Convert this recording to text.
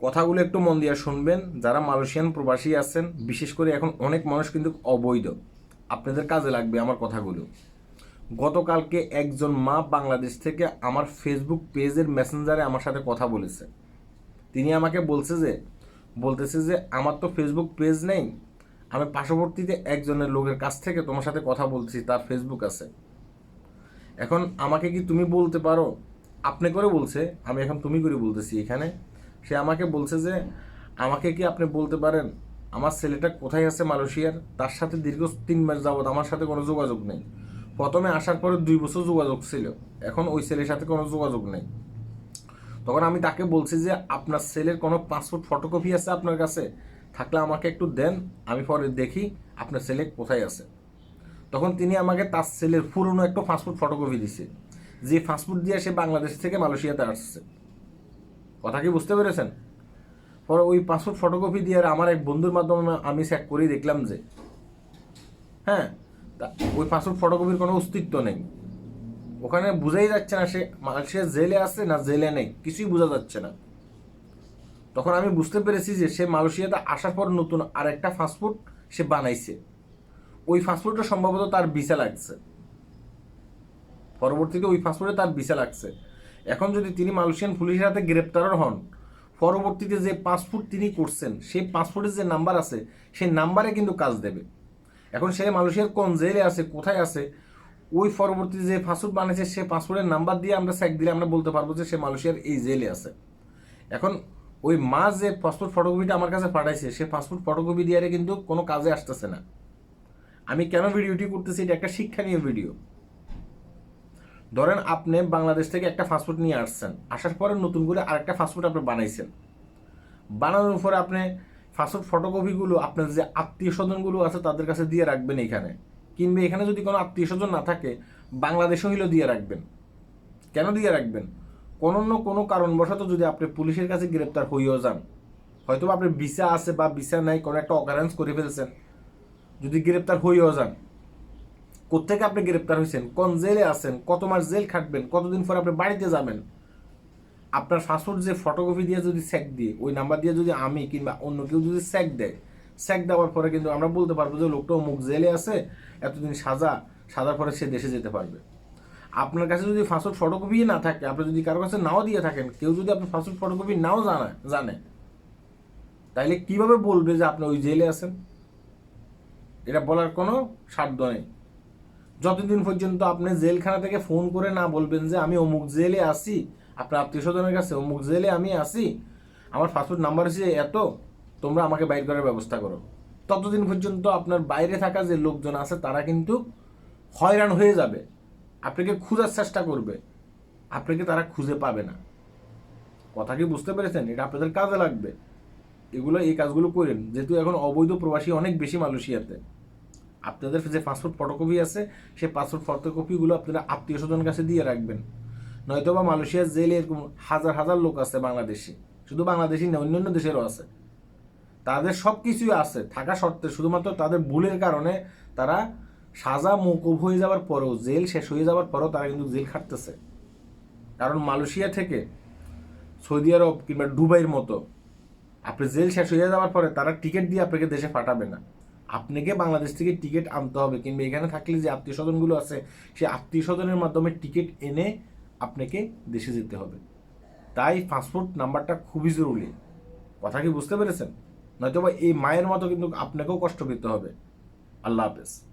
কথাগুলো একটু মন দিয়ে শুনবেন। যারা মালয়েশিয়ান প্রবাসী আছেন, বিশেষ করে এখন অনেক মানুষ কিন্তু অবৈধ। আপনাদের কাজে লাগবে আমার কথাগুলো। গতকালকে একজন মা বাংলাদেশ থেকে আমার ফেসবুক পেজের মেসেঞ্জারে আমার সাথে কথা বলেছে। তিনি আমাকে বলছে যে, বলতেছে যে, আমার তো ফেসবুক পেজ নেই। আমি পার্শ্ববর্তীতে একজনের লোকের কাছ থেকে তোমার সাথে কথা বলছি তার ফেসবুক আছে। এখন আমাকে কি তুমি বলতে পারো? আপনি করে বলছে, আমি এখন তুমি করে বলতেছি এখানে। সে আমাকে বলছে যে, আমাকে কি আপনি বলতে পারেন, আমার ছেলেটা কোথায় আছে মালয়েশিয়ার? তার সাথে দীর্ঘ তিন মাস যাবত আমার সাথে কোনো যোগাযোগ নেই। প্রথমে আসার পরে দুই বছর যোগাযোগ ছিল। এখন ওই ছেলের সাথে কোনো যোগাযোগ নেই। তখন আমি তাকে বলছি যে, আপনার ছেলের কোনো পাসপোর্ট ফটোকপি আছে আপনার কাছে? থাকলে আমাকে একটু দেন, আমি পরে দেখি আপনার ছেলে কোথায় আছে। তখন তিনি আমাকে তার ছেলের পুরনো একটা পাসপোর্ট ফটোকপি দিছে। যে পাসপোর্ট দিয়ে সে বাংলাদেশ থেকে মালয়েশিয়াতে আসছে। কথা কি বুঝতে পেরেছেন? পরে ওই পাসপোর্ট ফটোকপি দিয়ে আমার এক বন্ধুর মাধ্যমে আমি চেক করে দেখলাম যে হ্যাঁ তা ওই পাসপোর্ট ফটোকপির কোনো অস্তিত্ব নেই। ওখানে বোঝাই যাচ্ছে না সে মালয়েশিয়া জেলে আছে না জেলে নেই, কিছুই বোঝা যাচ্ছে না। তখন আমি বুঝতে পেরেছি যে সে মালয়েশিয়াতে আসার পর নতুন আরেকটা ফাস্টফুড সে বানাইছে। ওই ফাস্টফুডটা সম্ভবত তার ভিসা লাগছে। পরবর্তীতে ওই ফাস্টফুডে তার ভিসা লাগছে। এখন যদি তিনি মালয়েশিয়ান পুলিশের হাতে গ্রেপ্তারও হন, পরবর্তীতে যে পাসপোর্ট তিনি করছেন, সেই পাসপোর্টের যে নাম্বার আছে, সেই নাম্বারে কিন্তু কাজ দেবে। এখন সে মালয়েশিয়ার কোন জেলে আছে, কোথায় আছে, ওই পরবর্তীতে যে পাসপোর্ট বানিয়েছে, সে পাসপোর্টের নাম্বার দিয়ে আমরা চেক দিলে আমরা বলতে পারব যে সে মালয়েশিয়ার এই জেলে আছে। এখন ওই মা যে পাসপোর্ট ফটোকপিটা আমার কাছে পাঠাইছে, সে পাসপোর্ট ফটোকপি দিয়ে কিন্তু কোনো কাজে আসতেছে না। আমি কেন ভিডিওটি করতেছি, এটা একটা শিক্ষা নিয়ে ভিডিও। ধরেন আপনি বাংলাদেশ থেকে একটা ফাস্টফুড নিয়ে আসছেন, আসার পরে নতুন করে আরেকটা ফাস্টফুড আপনি বানাইছেন। বানানোর পরে আপনি ফাস্টফুড ফটোকপিগুলো আপনার যে আত্মীয় স্বজনগুলো আছে তাদের কাছে দিয়ে রাখবেন এখানে। কিংবা এখানে যদি কোনো আত্মীয় স্বজন না থাকে বাংলাদেশে হইলেও দিয়ে রাখবেন। কেন দিয়ে রাখবেন? কোনো না কোনো কারণবশত যদি আপনি পুলিশের কাছে গ্রেপ্তার হইও যান হয়তো বা আপনার ভিসা আছে বা ভিসা নাই, কোনো একটা অকারেন্স করে ফেলছেন, যদি গ্রেপ্তার হইও যান কোথেকে আপনি গ্রেপ্তার হয়েছেন কোন জেলে আছেন? কত মাস জেল খাটবেন? কতদিন পর আপনি বাড়িতে যাবেন? আপনার পাসপোর্ট যে ফটোকপি দিয়ে যদি স্যাক দিয়ে, ওই নাম্বার দিয়ে যদি আমি কিংবা অন্য কেউ যদি স্যাক দেয় স্যাক দেওয়ার পরে কিন্তু আমরা বলতে পারব যে লোকটা মুখ জেলে আছে, এতদিন সাজা, সাজার পরে সে দেশে যেতে পারবে। আপনার কাছে যদি পাসপোর্ট ফটোকপি না থাকে, আপনি যদি কারও কাছে নাও দিয়ে থাকেন, কেউ যদি আপনার পাসপোর্ট ফটোকপি নাও জানা, জানে, তাইলে কীভাবে বলবে যে আপনি ওই জেলে আছেন? এটা বলার কোনো সাধ্য নেই। যতদিন পর্যন্ত আপনি জেলখানা থেকে ফোন করে না বলবেন যে আমি অমুক জেলে আসি আপনার আত্মীয় স্বজনের কাছে অমুক জেলে আমি আসি আমার পাসপোর্ট নাম্বার হচ্ছে এত, তোমরা আমাকে বাইর করার ব্যবস্থা করো। ততদিন পর্যন্ত আপনার বাইরে থাকা যে লোকজন আছে, তারা কিন্তু হয়রান হয়ে যাবে। আপনাকে খোঁজার চেষ্টা করবে। আপনাকে তারা খুঁজে পাবে না। কথা কি বুঝতে পেরেছেন? এটা আপনাদের কাজে লাগবে। এগুলো এই কাজগুলো করেন। যেহেতু এখন অবৈধ প্রবাসী অনেক বেশি মালয়েশিয়াতে। আপনাদের যে পাসপোর্ট ফটোকপি আছে, সেই পাসপোর্ট ফটোকপিগুলো আপনারা আত্মীয় স্বজন কাছে দিয়ে রাখবেন। নয়তো বা মালয়েশিয়ার জেলে এরকম হাজার হাজার লোক আছে বাংলাদেশি। শুধু বাংলাদেশি না, অন্যান্য দেশেরও আছে। তাদের সব কিছুই আছে, থাকা সত্ত্বে শুধুমাত্র তাদের ভুলের কারণে তারা সাজা মৌকুব হয়ে যাওয়ার পরেও, জেল শেষ হয়ে যাওয়ার পরেও তারা কিন্তু জেল খাটতেছে। কারণ মালয়েশিয়া থেকে সৌদি আরব কিংবা দুবাইয়ের মতো, আপনি জেল শেষ হয়ে যাওয়ার পরে তারা টিকিট দিয়ে আপনাকে দেশে পাঠাবে না। আপনাকে বাংলাদেশ থেকে টিকিট আনতে হবে কিংবা এখানে থাকলে যে আত্মীয় স্বজনগুলো আছে সেই আত্মীয় স্বজনের মাধ্যমে টিকিট এনে আপনাকে দেশে যেতে হবে। তাই পাসপোর্ট নাম্বারটা খুবই জরুরি। কথা কি বুঝতে পেরেছেন? নয়তো বা এই মায়ের মতো কিন্তু আপনাকেও কষ্ট পেতে হবে। আল্লাহ হাফেজ।